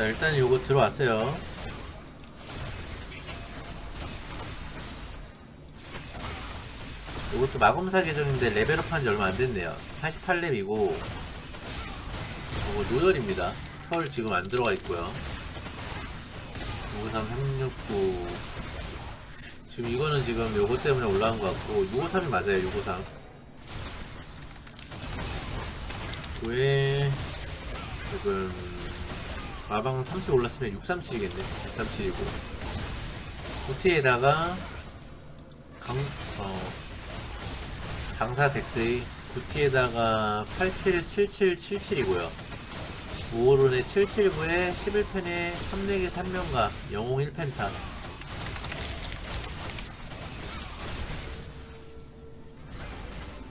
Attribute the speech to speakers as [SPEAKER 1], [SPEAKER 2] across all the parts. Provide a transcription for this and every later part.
[SPEAKER 1] 자 일단 요거 들어왔어요. 요것도 마검사 계정인데 레벨업 한 지 얼마 안 됐네요. 88렙이고 요거 노열입니다. 펄 지금 안 들어가 있고요. 553 369 지금 이거는 지금 요거 때문에 올라온 것 같고 653이 맞아요 653 왜 지금 마방 30 올랐으면 637이겠네. 637이고. 구티에다가 강, 어, 강사 덱스의 구티에다가 877777이고요. 5호론의 779에 11펜에 3렉의 3명가 영웅 1펜타.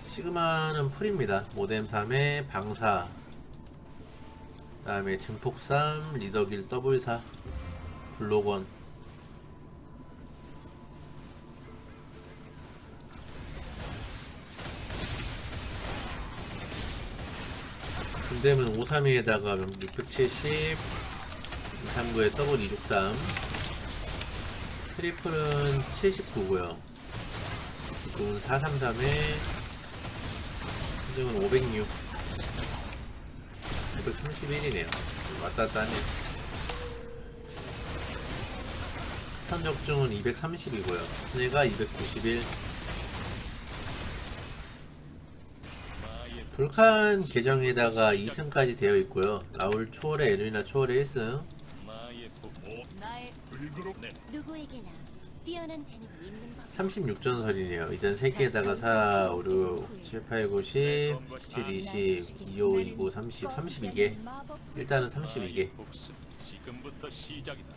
[SPEAKER 1] 시그마는 풀입니다. 모뎀 3에 방사. 그 다음에 증폭 3, 리더길 더블 4 블록원. 근데면 532에다가 670 239에 더블 263 트리플은 79고요. 좋은 433에 수정은 506 531이네요. 왔다 갔다 하네. 선적중은 230이고요. 스네가 291 불칸 계정에다가 2승까지 되어 있고요. 라울 초월의 에르미나 초월의 1승.
[SPEAKER 2] 나의 부모
[SPEAKER 3] 나의
[SPEAKER 2] 네.
[SPEAKER 3] 누구에게나 뛰어난 재능이 있는 법.
[SPEAKER 1] 36전설이네요. 일단 3개에다가 4, 5, 6, 7, 8, 9, 10 17, 20, 25, 29, 30, 32개 일단은 32개
[SPEAKER 2] 나의 복수 지금부터 시작이다.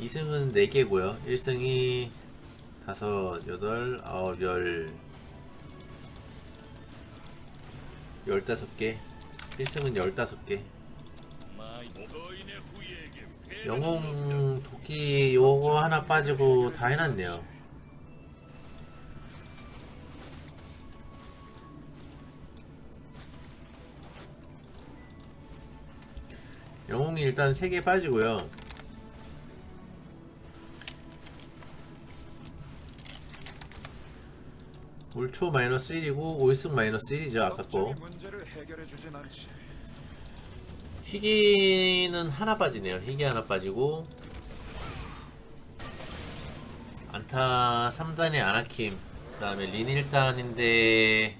[SPEAKER 1] 2승은 4개고요. 1승이 5, 8, 9, 10 15개. 1승은 15개
[SPEAKER 2] 나의 너인의 후예에게
[SPEAKER 1] 영웅 도끼 요거 하나 빠지고 다 해놨네요. 영웅이 일단 3개 빠지고요. 올초 마이너스 1이고 올승 마이너스 1이죠 아까 거 희귀는 하나 빠지네요. 희귀 하나 빠지고 안타 3단의 아나킴 그 다음에 린 1단인데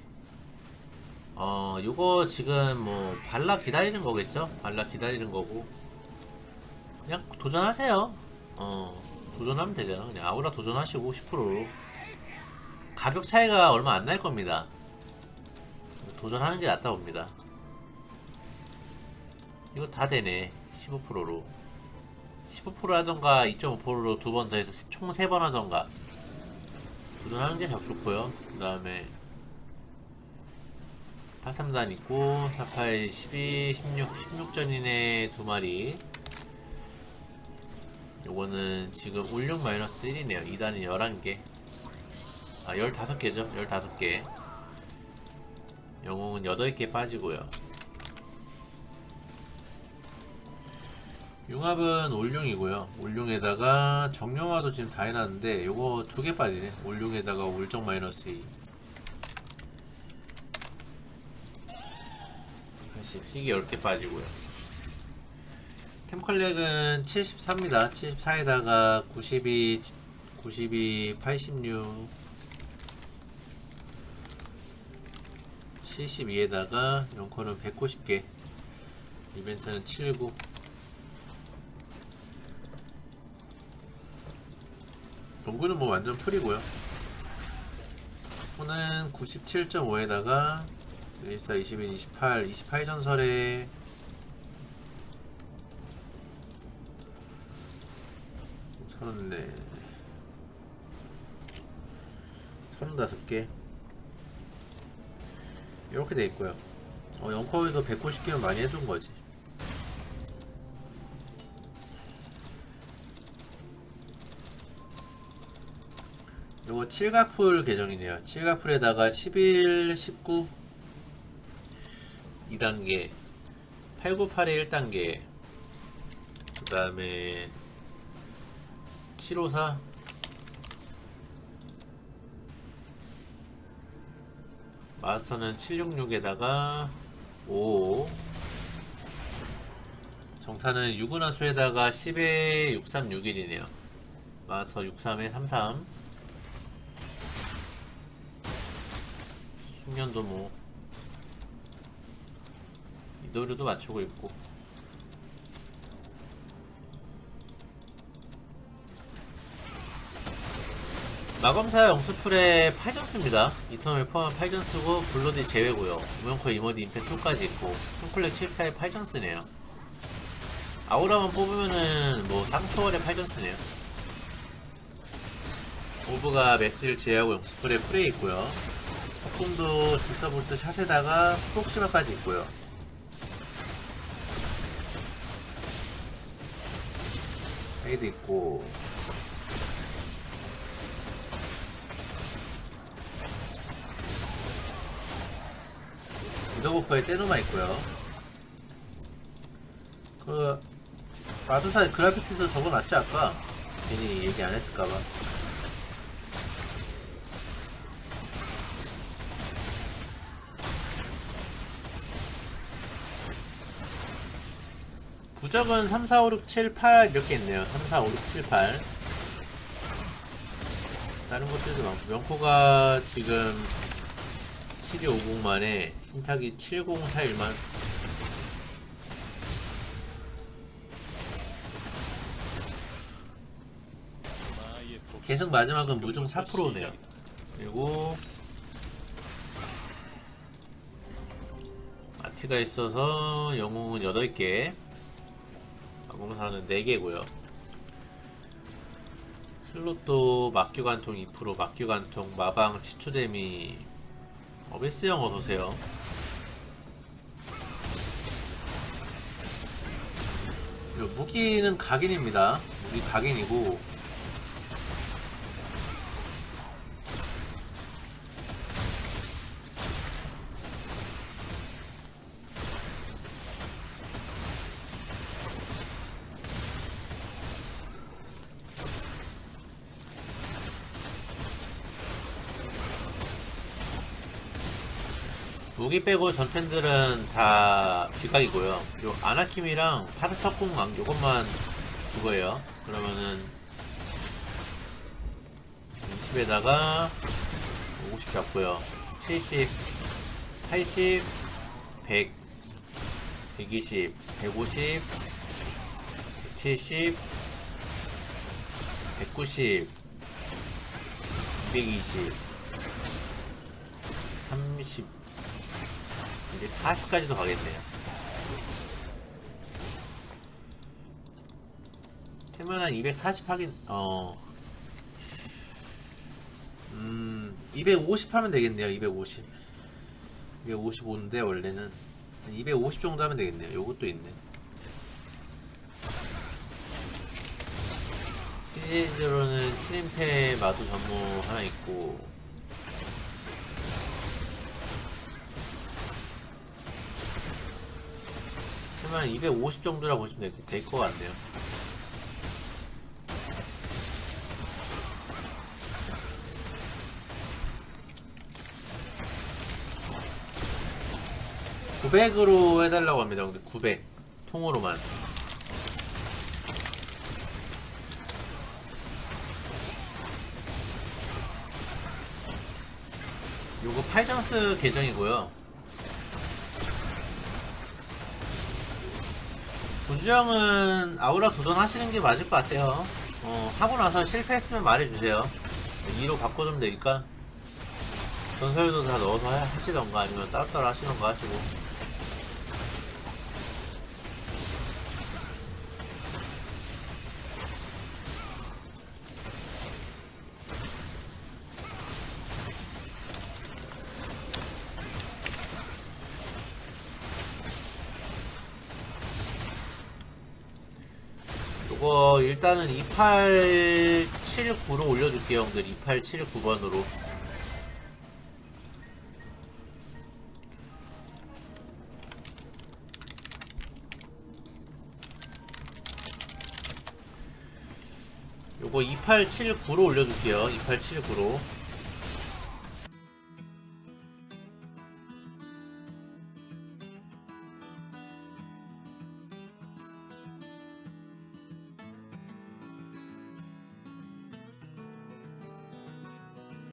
[SPEAKER 1] 어 요거 지금 뭐 발라 기다리는 거겠죠? 발라 기다리는 거고 그냥 도전하세요. 어 도전하면 되잖아. 그냥 아우라 도전하시고 10%로 가격 차이가 얼마 안 날 겁니다. 도전하는 게 낫다 봅니다. 이거 다 되네. 15%로. 15% 하던가 2.5%로 두 번 더 해서 총 3번 하던가. 도전하는 게 좋고요. 그 다음에 83단 있고 48, 12, 16, 16전인의 두 마리. 요거는 지금 울육 마이너스 1이네요. 2단은 11개. 아 15개죠? 15개. 영웅은 8개 빠지고요 융합은 올룡이고요. 올룡에다가 정령화도 지금 다 해놨는데 요거 두 개 빠지네. 올룡에다가 올정 마이너스 2. 80, 희귀 10개 빠지고요. 캠컬렉은 74입니다. 74에다가 92, 92, 86, 72에다가 연코는 190개. 이벤트는 79. 동구는 뭐 완전 풀이고요. 호는 97.5에다가 14, 21, 28, 28 전설에 서른네 서른다섯 개 이렇게 돼 있고요. 어, 영커에도 190개면 많이 해둔 거지. 요거 칠가풀 계정이네요. 칠가풀에다가 11, 19 2단계 898의 1단계 그 다음에 754 마스터는 766에다가 5 정타는 6은하 수에다가 10에 6361이네요 마스터 63에 33 숙련도 뭐 이도류도 맞추고 있고 마검사 영수풀에 8전 씁니다. 이터널 포함 8전 쓰고 블러디 제외고요. 무용코 이머디 임팩 2까지 있고 홈플렉 74에 8전 쓰네요. 아우라만 뽑으면은 뭐 쌍초월에 8전 쓰네요. 오브가 맥스를 제외하고 영수풀에 프레이 있고요. 폭풍도 디서볼트 샷에다가 프록시마까지 있고요. 헤이드 있고 미더고퍼에 떼누마 있고요. 그 마두사 그라피티도 적어놨지 아까 괜히 얘기 안 했을까봐. 부적은 3, 4, 5, 6, 7, 8 이렇게 있네요. 3, 4, 5, 6, 7, 8. 다른 것들도 많고 명코가 지금 7250만에 신탁이 7041만
[SPEAKER 2] 나의 복
[SPEAKER 1] 계속 마지막은 무중
[SPEAKER 2] 지금부터
[SPEAKER 1] 4%네요.
[SPEAKER 2] 시작이다.
[SPEAKER 1] 그리고 아티가 있어서 영웅은 8개 마공사는 4개고요. 슬롯도 막규관통 2% 막규관통 마방 치추데미. 어비스형 어서오세요. 무기는 각인입니다. 무기 각인이고 무기 빼고 전템들은 다 비각이고요. 요 아나킴이랑 파르사콩 앙 요것만 그거예요. 그러면은 20에다가 50 잡고요. 70, 80, 100, 120, 150, 170, 190, 220, 30, 이제 40까지도 가겠네요. 태면한 240 하긴 어. 음, 250 하면 되겠네요. 250. 255인데 원래는 250 정도 하면 되겠네요. 요것도 있네. 시리즈로는 7인패 마도 전무 하나 있고 그러면 250 정도라 보시면 될 것 같네요. (900으로) 해달라고 합니다 근데 (900) 통으로만. 요거 팔정스 계정이고요 군주형은 아우라 도전하시는 게 맞을 것 같아요. 어, 하고 나서 실패했으면 말해주세요. 2로 바꿔주면 되니까. 전설도 다 넣어서 하- 하시던가 아니면 따로따로 하시던가 하시고. 이거 일단은 2879로 올려줄게요 형들. 2879번으로. 요거 2879로 올려줄게요. 2879로.